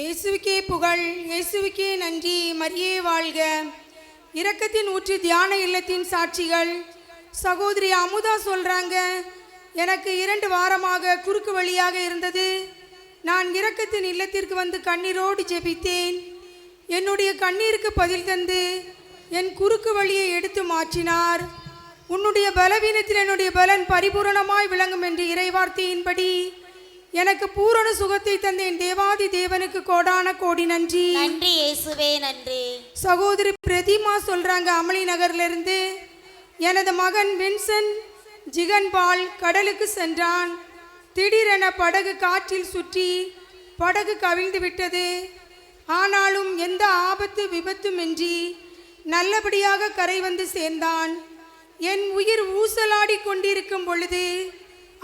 இயேசுவுக்கே புகழ் இயேசுவுக்கே நன்றி. மரியே வாழ்க. இரக்கத்தின் ஊற்று தியான இல்லத்தின் சாட்சிகள். சகோதரி அமுதா சொல்கிறாங்க எனக்கு இரண்டு வாரமாக குறுக்கு வழியாக இருந்தது. நான் இரக்கத்தின் இல்லத்திற்கு வந்து கண்ணீரோடு ஜெபித்தேன். என்னுடைய கண்ணீருக்கு பதில் தந்து என் குறுக்கு வழியை எடுத்து மாற்றினார். உன்னுடைய பலவீனத்தில் என்னுடைய பலன் பரிபூரணமாய் விளங்கும் என்று இறைவார்த்தையின்படி எனக்கு பூரண சுகத்தை தந்த என் தேவாதி தேவனுக்கு கோடான கோடி நன்றி. நன்றி இயேசுவே நன்றி. சகோதரி பிரதிமா சொல்றாங்க அமளி நகர்ல இருந்து எனது மகன் வின்சென்ட் ஜிகன்பால் கடலுக்கு சென்றான். திடீரென படகு காற்றில் சுற்றி படகு கவிழ்ந்து விட்டது. ஆனாலும் எந்த ஆபத்து விபத்துமின்றி நல்லபடியாக கரை வந்து சேர்ந்தான். என் உயிர் ஊசலாடி கொண்டிருக்கும் பொழுது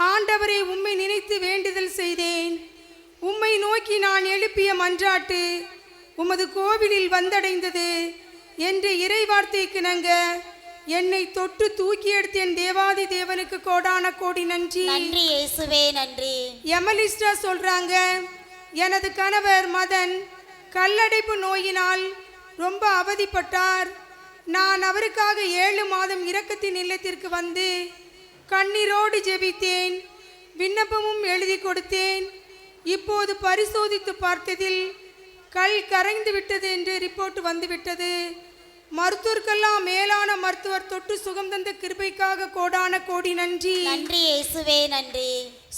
ஆண்டவரை உம்மை நினைத்து வேண்டுதல் செய்தேன். உம்மை நோக்கி நான் எழுப்பிய மன்றாட்டு உமது கோவிலில் வந்தடைந்தது. என்று இறைவார்த்தைக்கு நங்க என்னை தொட்டு தூக்கி எடுத்த என் தேவாதி தேவனுக்கு கோடான கோடி நன்றி. நன்றி இயேசுவே நன்றி. எமலிஸ்டா சொல்றாங்க எனது கணவர் மதன் கல்லடைப்பு நோயினால் ரொம்ப அவதிப்பட்டார். நான் அவருக்காக ஏழு மாதம் இரக்கத்தின் இல்லத்திற்கு வந்து கண்ணீரோடு ஜெபித்தேன். விண்ணப்பமும் எழுதி கொடுத்தேன். இப்போது பரிசோதித்து பார்த்ததில் கல் கரைந்து விட்டது என்று ரிப்போர்ட் வந்துவிட்டது. மருத்துவர்க்கெல்லாம் மேலான மருத்துவர் தொட்டு சுகம் தந்த கிருபைக்காக கோடான கோடி நன்றி. நன்றி இயேசுவே நன்றி.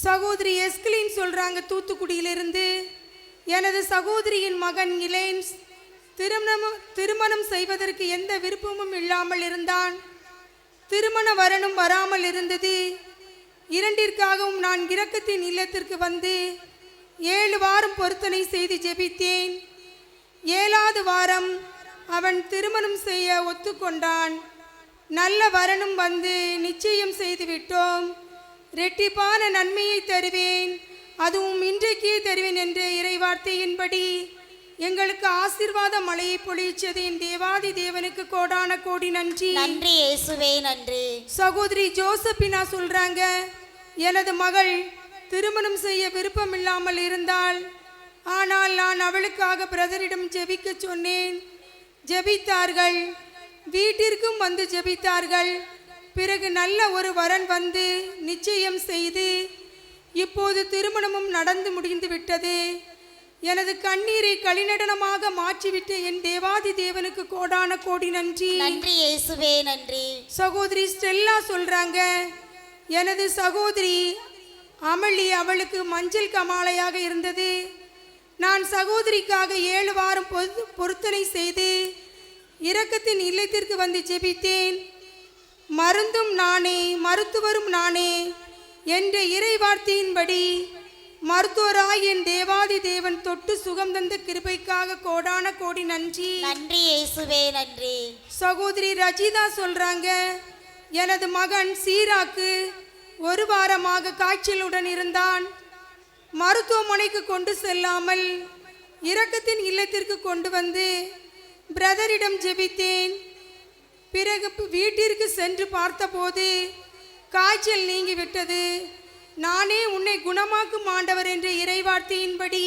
சகோதரி எஸ்கிலின் சொல்றாங்க தூத்துக்குடியிலிருந்து எனது சகோதரியின் மகன் இலேன்ஸ் திருமணம் திருமணம் செய்வதற்கு எந்த விருப்பமும் இல்லாமல் இருந்தான். திருமண வரனும் வராமல் இருந்தது. இரண்டிற்காகவும் நான் இரக்கத்தின் இல்லத்திற்கு வந்து ஏழு வாரம் பொருத்தனை செய்து ஜெபித்தேன். ஏழாவது வாரம் அவன் திருமணம் செய்ய ஒத்துக்கொண்டான். நல்ல வரனும் வந்து நிச்சயம் செய்துவிட்டோம் ரெட்டிப்பான நன்மையை தருவேன். அதுவும் இன்றைக்கே தருவேன் என்ற இறைவார்த்தையின்படி எங்களுக்கு ஆசீர்வாத மழையை பொழிச்சது என் தேவாதி தேவனுக்கு கோடான கோடி நன்றி. நன்றி இயேசுவே நன்றி. சகோதரி ஜோசப்பினா சொல்றாங்க எனது மகள் திருமணம் செய்ய விருப்பம் இல்லாமல் இருந்தால் ஆனால் நான் அவளுக்காக பிரதரிடம் ஜெபிக்க சொன்னேன். ஜெபித்தார்கள் வீட்டிற்கும் வந்து ஜெபித்தார்கள். பிறகு நல்ல ஒரு வரன் வந்து நிச்சயம் செய்து இப்போது திருமணமும் நடந்து முடிந்து விட்டது. எனது கண்ணீரை களிநடனமாக மாற்றிவிட்ட என் தேவாதி தேவனுக்கு கோடான கோடி நன்றி. நன்றி இயேசுவே நன்றி. சகோதரி ஸ்டெல்லா சொல்றாங்க எனது சகோதரி அமளி அவளுக்கு மஞ்சள் கமாலையாக இருந்தது. நான் சகோதரிக்காக ஏழு வாரம் பொருத்தனை செய்து இரக்கத்தின் இல்லத்திற்கு வந்து ஜெபித்தேன். மருந்தும் நானே மருத்துவரும் நானே என்ற இறை வார்த்தையின்படி மருத்துவராய் என் தேவாதி தேவன் தொட்டு சுகம் தந்த கிருபைக்காக கோடான கோடி நன்றி. நன்றி இயேசுவே நன்றி. சகோதரி ரஜிதா சொல்றாங்க எனது மகன் சீராக்கு ஒரு வாரமாக காய்ச்சலுடன் இருந்தான். மருத்துவமனைக்கு கொண்டு செல்லாமல் இரக்கத்தின் இல்லத்திற்கு கொண்டு வந்து பிரதரிடம் ஜெபித்தேன். பிறகு வீட்டிற்கு சென்று பார்த்தபோது காய்ச்சல் நீங்கிவிட்டது நானே உன்னை குணமாக்கும் ஆண்டவர் என்ற இறைவார்த்தையின்படி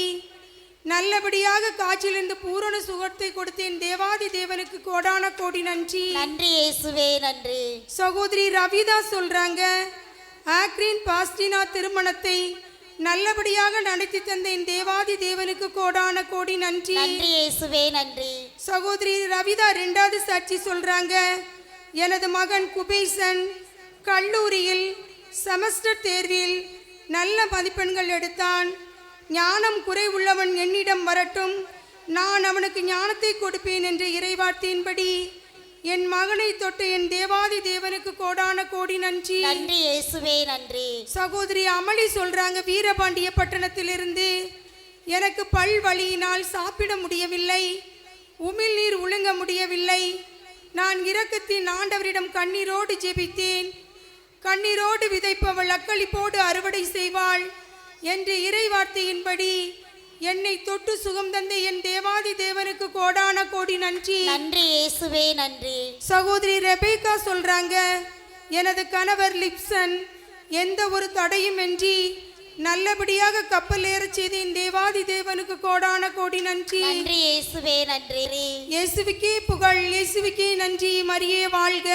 நல்லபடியாக காய்ச்சலிருந்து பூரண சுகத்தை கொடுத்தேன். தேவாதி தேவனுக்கு கோடான கோடி நன்றி. நன்றி இயேசுவே நன்றி. சகோதரி ரவிதா சொல்றாங்க ஆக்ரின் பாஸ்டினா திருமணத்தை நல்லபடியாக நடத்தி தந்த என் தேவாதி தேவனுக்கு கோடான கோடி நன்றி. நன்றி இயேசுவே நன்றி. சகோதரி ரவிதா ரெண்டாவது சாட்சி சொல்றாங்க எனது மகன் குபேசன் கல்லூரியில் செமஸ்டர் தேர்வில் நல்ல மதிப்பெண்கள் எடுத்தான். ஞானம் குறை உள்ளவன் என்னிடம் வரட்டும். நான் அவனுக்கு ஞானத்தை கொடுப்பேன் என்ற இறைவார்த்தையின்படி என் மகனை தொட்ட என் தேவாதி தேவனுக்கு கோடான கோடி நன்றி. நன்றி இயேசுவே நன்றி. சகோதரி அமளி சொல்றாங்க வீரபாண்டிய பட்டணத்திலிருந்து எனக்கு பல் வலியினால் சாப்பிட முடியவில்லை. உமிழ்நீர் ஒழுங்க முடியவில்லை. நான் இரக்கத்தின் ஆண்டவரிடம் கண்ணீரோடு ஜெபித்தேன். கண்ணீரோடு விதைப்பவள் அக்களிப்போடு அறுவடை செய்வாள் என்ற இறைவார்த்தையின்படி என்னை தொட்டு சுகம் தந்த என் தேவாதி தேவனுக்கு கோடான கோடி நன்றி. நன்றி இயேசுவே நன்றி. சகோதரி ரெபேக்கா சொல்றாங்க எனது கணவர் லிப்சன் எந்த ஒரு தடையுமின்றி நல்லபடியாக கப்பல் ஏறச் செய்த என் தேவாதி தேவனுக்கு கோடான கோடி நன்றி. நன்றி இயேசுவே நன்றி. இயேசுவுக்கே புகழ் இயேசுவுக்கே நன்றி மரியே வாழ்க.